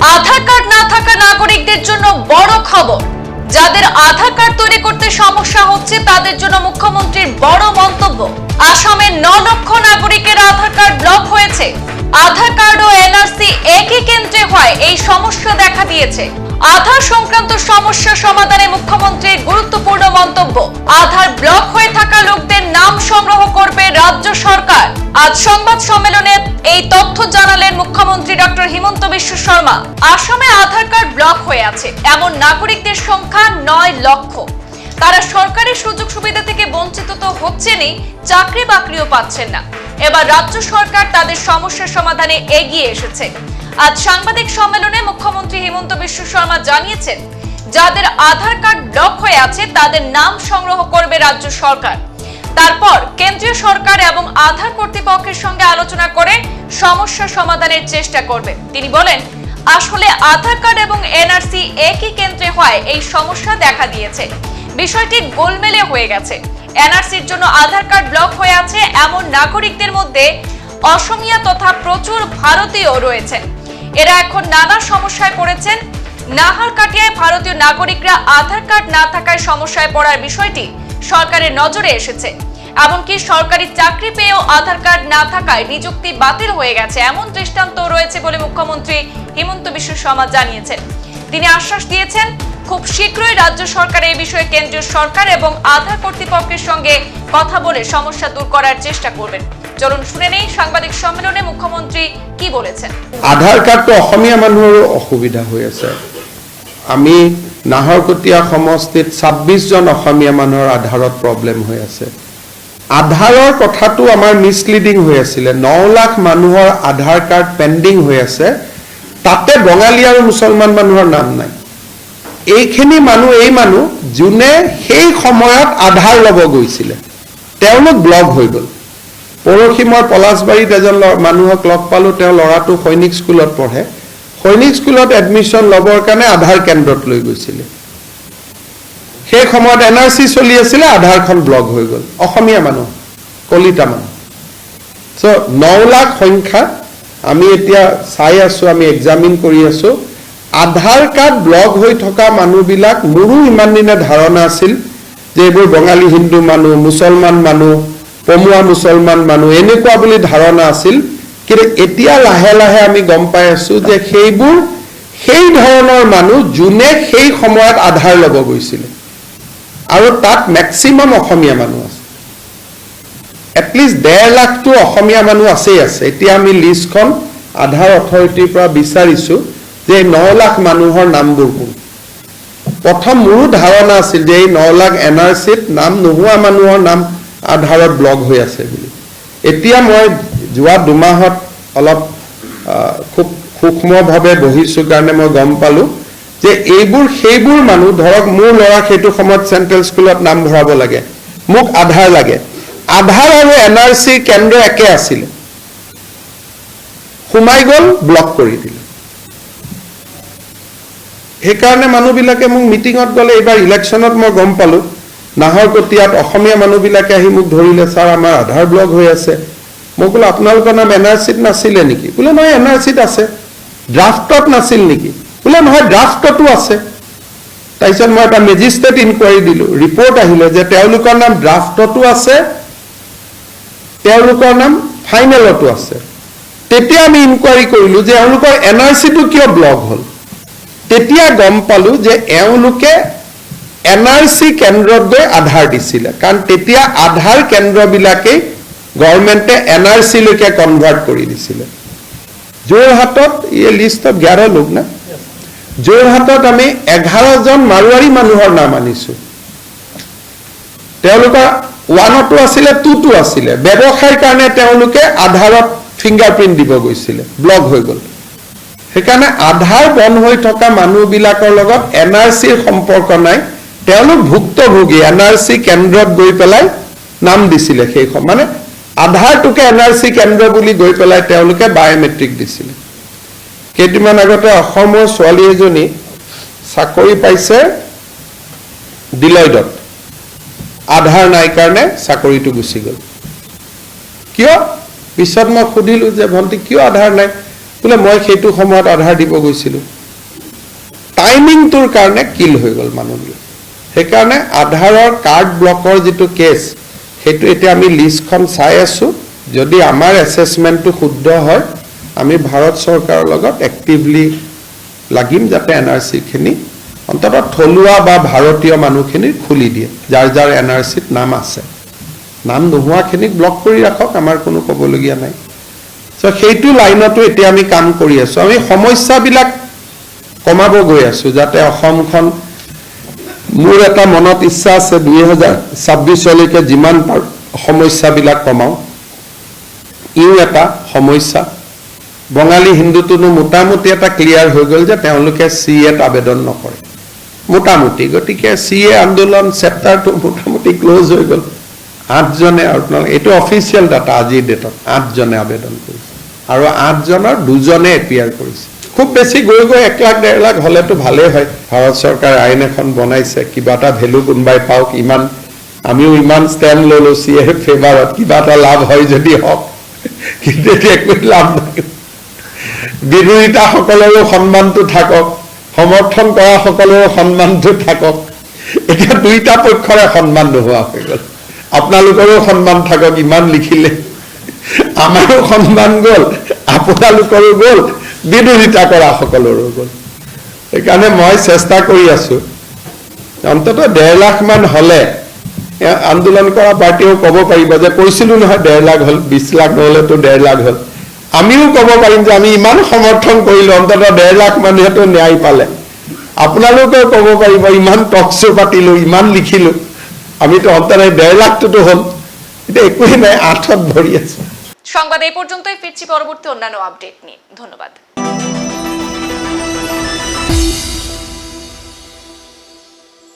আধার card না থাকা নাগরিকদের জন্য বড় খবর। যাদের আধার কার্ড তৈরি করতে সমস্যা হচ্ছে, তাদের জন্য মুখ্যমন্ত্রীর বড় মন্তব্য। আসামের ন লক্ষ নাগরিকের আধার কার্ড ব্লক হয়েছে। আধার কার্ড ও এনআরসি একই কেন্দ্রে হয়, এই সমস্যা দেখা দিয়েছে। আধার সংক্রান্ত সমস্যা সমাধানে মুখ্যমন্ত্রীর গুরুত্বপূর্ণ মন্তব্য। আধার ব্লক হয়ে থাকা লোকদের নাম সংগ্রহ করবে রাজ্য সরকার। আজ সংবাদ সম্মেলনে এই তথ্য জানালেন মুখ্যমন্ত্রী ডক্টর হিমন্ত বিশ্ব শর্মা। আসামে আধার কার্ড ব্লক হয়ে আছে। এমন নাগরিকদের সংখ্যা নয় লক্ষ। তারা সরকারি সুযোগ সুবিধা থেকে বঞ্চিত তো হচ্ছেনই চাকরি বাকরিও পাচ্ছেন না। এবার রাজ্য সরকার তাদের সমস্যার সমাধানে এগিয়ে এসেছে। আজ সাংবাদিক সম্মেলনে মুখ্যমন্ত্রী হিমন্ত বিশ্ব শর্মা জানিয়েছেন, যাদের আধার কার্ড ব্লক হয়ে আছে, তাদের নাম সংগ্রহ করবে রাজ্য সরকার। তারপর কেন্দ্রীয় সরকার এবং আধার কর্তৃপক্ষের সঙ্গে আলোচনা করে সমস্যা সমাধানের চেষ্টা করবে। তিনি বলেন, আসলে আধার কার্ড এবং এনআরসি একই কেন্দ্রে হয়, এই সমস্যা দেখা দিয়েছে। বিষয়টি গোলমেলে হয়ে গেছে। এনআরসির জন্য আধার কার্ড ব্লক হয়ে আছে এমন নাগরিকদের মধ্যে অসমিয়া তথা প্রচুর ভারতীয় রয়েছেন। এরা এখন নানা সমস্যায় পড়েছেন। নাহার কাটিয়ায় ভারতীয় নাগরিকরা আধার কার্ড না থাকায় সমস্যায় পড়ার বিষয়টি সরকারের নজরে এসেছে। এমনকি সরকারি চাকরি পেয়েও আধার কার্ড না থাকায় নিযুক্তি বাতিল হয়ে গেছে। এমন দৃষ্টান্ত রয়েছে বলে মুখ্যমন্ত্রী হিমন্ত বিশ্ব শর্মা জানিয়েছেন। তিনি আশ্বাস দিয়েছেন, খুব শীঘ্রই রাজ্য সরকার এই বিষয়ে কেন্দ্রীয় সরকার এবং আধার কর্তৃপক্ষের সঙ্গে কথা বলে সমস্যা দূর করার চেষ্টা করবেন। চলুন শুনে নেই। সাংবাদিক সম্মেলনে মুখ্যমন্ত্রী কি বলেছেন? আধাৰ কাৰ্ডটো অসমীয়া মানুহৰো অসুবিধা হৈ আছে। আমি নাহৰকটীয়া সমষ্টিত ছাব্বিছজন অসমীয়া মানুহৰ আধাৰত প্ৰব্লেম হৈ আছে। আধাৰৰ কথাটো আমাৰ মিছলিডিং হৈ আছিলে। ন লাখ মানুহৰ আধাৰ কাৰ্ড পেণ্ডিং হৈ আছে। তাতে বঙালী আৰু মুছলমান মানুহৰ নাম নাই। এইখিনি মানুহ, এই মানুহ যোনে সেই সময়ত আধাৰ ল'ব গৈছিলে, তেওঁলোক ব্লক হৈ গ'ল। পৰহি মই পলাশবাৰীত এজন মানুহক লগ পালোঁ তেওঁ ল'ৰাটো সৈনিক স্কুলত পঢ়ে। সৈনিক স্কুলত এডমিশ্যন ল'বৰ কাৰণে আধাৰ কেন্দ্ৰত লৈ গৈছিলে। সেই সময়ত এন আৰ চি চলি আছিলে আধাৰখন ব্লক হৈ গ'ল। অসমীয়া মানুহ কলিতা মানুহ। চ' ন লাখ সংখ্যা আমি এতিয়া চাই আছোঁ আমি এক্সামিন কৰি আছোঁ। আধাৰ কাৰ্ড ব্লক হৈ থকা মানুহবিলাক মোৰো ইমান দিনে ধাৰণা আছিল যে এইবোৰ বঙালী হিন্দু মানুহ মুছলমান মানুহ পমুৱা মুছলমান মানুহ। এনেকুৱা বুলি ধাৰণা আছিল। কিন্তু এতিয়া লাহে লাহে আমি গম পাই আছোঁ যে সেইবোৰ সেই ধৰণৰ মানুহ যোনে সেই সময়ত আধাৰ ল'ব গৈছিলে। আৰু তাত মেক্সিমাম অসমীয়া মানুহ আছে। এটলিষ্ট ডেৰ লাখটো অসমীয়া মানুহ আছেই আছে। এতিয়া আমি লিষ্টখন আধাৰ অথৰিটিৰ পৰা বিচাৰিছোঁ যে ন লাখ মানুহৰ নামবোৰ কোন। প্ৰথম মোৰো ধাৰণা আছিল যে এই ন লাখ এন আৰ চিত নাম নোহোৱা মানুহৰ নাম আধাৰত ব্লক হৈ আছে বুলি। এতিয়া মই যোৱা দুমাহত অলপ খুব সূক্ষ্মভাৱে বহিছোঁ কাৰণে মই গম পালোঁ যে এইবোৰ সেইবোৰ মানুহ ধৰক মোৰ ল'ৰা সেইটো সময়ত চেণ্ট্ৰেল স্কুলত নাম ভৰাব লাগে। মোক আধাৰ লাগে। আধাৰ আৰু এন আৰ চি কেন্দ্ৰ একে আছিলে। সোমাই গ'ল ব্লক কৰি দিলে। সেইকাৰণে মানুহবিলাকে মোক মিটিঙত গ'লে এইবাৰ ইলেকশ্যনত মই গম পালোঁ। নাহৰকটীয়াত অসমীয়া মানুহবিলাকে আহি মোক ধৰিলে ছাৰ আমাৰ আধাৰ ব্লক হৈ আছে। মই ক'লো আপোনালোকৰ নাম এন আৰ চিত নাছিলে নেকি? বোলে নহয় এন আৰ চিত আছে। ড্ৰাফটত নাছিল নেকি? বোলে নহয় ড্ৰাফটতো আছে। তাৰপিছত মই এটা মেজিষ্ট্ৰেট ইনকুৱাৰী দিলোঁ। ৰিপৰ্ট আহিলে যে তেওঁলোকৰ নাম ড্ৰাফটতো আছে তেওঁলোকৰ নাম ফাইনেলতো আছে। তেতিয়া আমি ইনকুৱাৰী কৰিলোঁ যে এওঁলোকৰ এন আৰ চিটো কিয় ব্লক হ'ল? তেতিয়া গম পালোঁ যে এওঁলোকে এন আৰ চি কেন্দ্ৰত গৈ আধাৰ দিছিলে। কাৰণ তেতিয়া আধাৰ কেন্দ্ৰবিলাকেই গভৰ্ণমেণ্টে এন আৰ চিলৈকে কনভাৰ্ট কৰি দিছিলে। যোৰহাটত এই লিষ্টত এঘাৰ লোক না? যোৰহাটত আমি এঘাৰজন মাৰোৱাৰী মানুহৰ নাম আনিছোঁ। তেওঁলোকৰ ওৱানতো আছিলে টুটো আছিলে। ব্যৱসায়ৰ কাৰণে তেওঁলোকে আধাৰত ফিংগাৰপ্ৰিণ্ট দিব গৈছিলে। ব্লক হৈ গ'ল। সেইকাৰণে আধাৰ বন্ধ হৈ থকা মানুহবিলাকৰ লগত এন আৰ চিৰ সম্পৰ্ক নাই। তেওঁলোক ভুক্তভোগী এন আৰ চি কেন্দ্ৰত গৈ পেলাই নাম দিছিলে সেই সম মানে আধাৰটোকে এন আৰ চি কেন্দ্ৰ বুলি গৈ পেলাই তেওঁলোকে বায়'মেট্ৰিক দিছিলে। কেইদিনমান আগতে অসমৰ ছোৱালী এজনী চাকৰি পাইছে ডিলয়ডত আধাৰ নাই কাৰণে চাকৰিটো গুচি গ'ল। কিয়? পিছত মই সুধিলোঁ যে ভণ্টি কিয় আধাৰ নাই? বোলে মই সেইটো সময়ত আধাৰ দিব গৈছিলোঁ। টাইমিংটোৰ কাৰণে কিল হৈ গ'ল মানুহবিলাক সেইকাৰণে আধাৰৰ কাৰ্ড ব্লকৰ যিটো কেছ সেইটো এতিয়া আমি লিষ্টখন চাই আছোঁ। যদি আমাৰ এছেছমেণ্টটো শুদ্ধ হয় আমি ভাৰত চৰকাৰৰ লগত এক্টিভলি লাগিম যাতে এন আৰ চিখিনি অন্ততঃ থলুৱা বা ভাৰতীয় মানুহখিনিৰ খুলি দিয়ে যাৰ যাৰ এন আৰ চিত নাম আছে। নাম নোহোৱাখিনিক ব্লক কৰি ৰাখক আমাৰ কোনো ক'বলগীয়া নাই। চ' সেইটো লাইনতো এতিয়া আমি কাম কৰি আছোঁ। আমি সমস্যাবিলাক কমাব গৈ আছোঁ যাতে অসমখন মোৰ এটা মনত ইচ্ছা আছে দুই হাজাৰ ছাব্বিছলৈকে যিমান সমস্যাবিলাক কমাওঁ। ইও এটা সমস্যা। বঙালী হিন্দুটোনো মোটামুটি এটা ক্লিয়াৰ হৈ গ'ল যে তেওঁলোকে চি এত আবেদন নকৰে। মোটামুটি। গতিকে চি এ আন্দোলন চেপ্টাৰটো মোটামুটি ক্ল'জ হৈ গ'ল। আঠজনে আপোনালোকে এইটো অফিচিয়েল ডাটা আজিৰ ডেটত আঠজনে আবেদন কৰিছে। আৰু আঠজনৰ দুজনে এপিয়াৰ কৰিছে। খুব বেছি গৈ গৈ এক লাখ ডেৰ লাখ হ'লেতো ভালেই হয়। ভাৰত চৰকাৰে আইন এখন বনাইছে কিবা এটা ভেলু কোনোবাই পাওক ইমান আমিও ইমান ষ্টেণ্ড ল'লো চি এ ফেভাৰত কিবা এটা লাভ হয় যদি হওক কিন্তু এতিয়া একো লাভ নাই। বিৰোধিতাসকলৰো সন্মানটো থাকক সমৰ্থন কৰা সকলৰো সন্মানটো থাকক। এতিয়া দুইটা পক্ষৰে সন্মান নোহোৱা হৈ গ'ল। আপোনালোকৰো সন্মান থাকক ইমান লিখিলে। আমাৰো সন্মান গ'ল আপোনালোকৰো গ'ল। বিৰোধিতা কৰা সকলৰো গ'ল সেইকাৰণে মই চেষ্টা কৰি আছো। অন্ততঃ ডেৰ লাখ মান হ'লে আন্দোলন কৰা পাৰ্টীয়েও ক'ব পাৰিব যে কৈছিলো নহয় ডেৰ লাখ হ'ল বিছ লাখ নহ'লেতো ডেৰ লাখ হ'ল। আমিও ক'ব পাৰিম যে আমি ইমান সমৰ্থন কৰিলো, অন্ততঃ ডেৰ লাখ মানুহেতো ন্যায় পালে। আপোনালোকেও ক'ব পাৰিব, ইমান টক শ্ব' পাতিলো, ইমান লিখিলো। আমিতো অন্ততঃ ডেৰ লাখটোতো হ'ল। এতিয়া একোৱেই নাই, আঠত ভৰি আছে। সংবাদ এই পর্যন্তই ফিরছি পরবর্তী অন্যান্য আপডেট নিয়ে। ধন্যবাদ।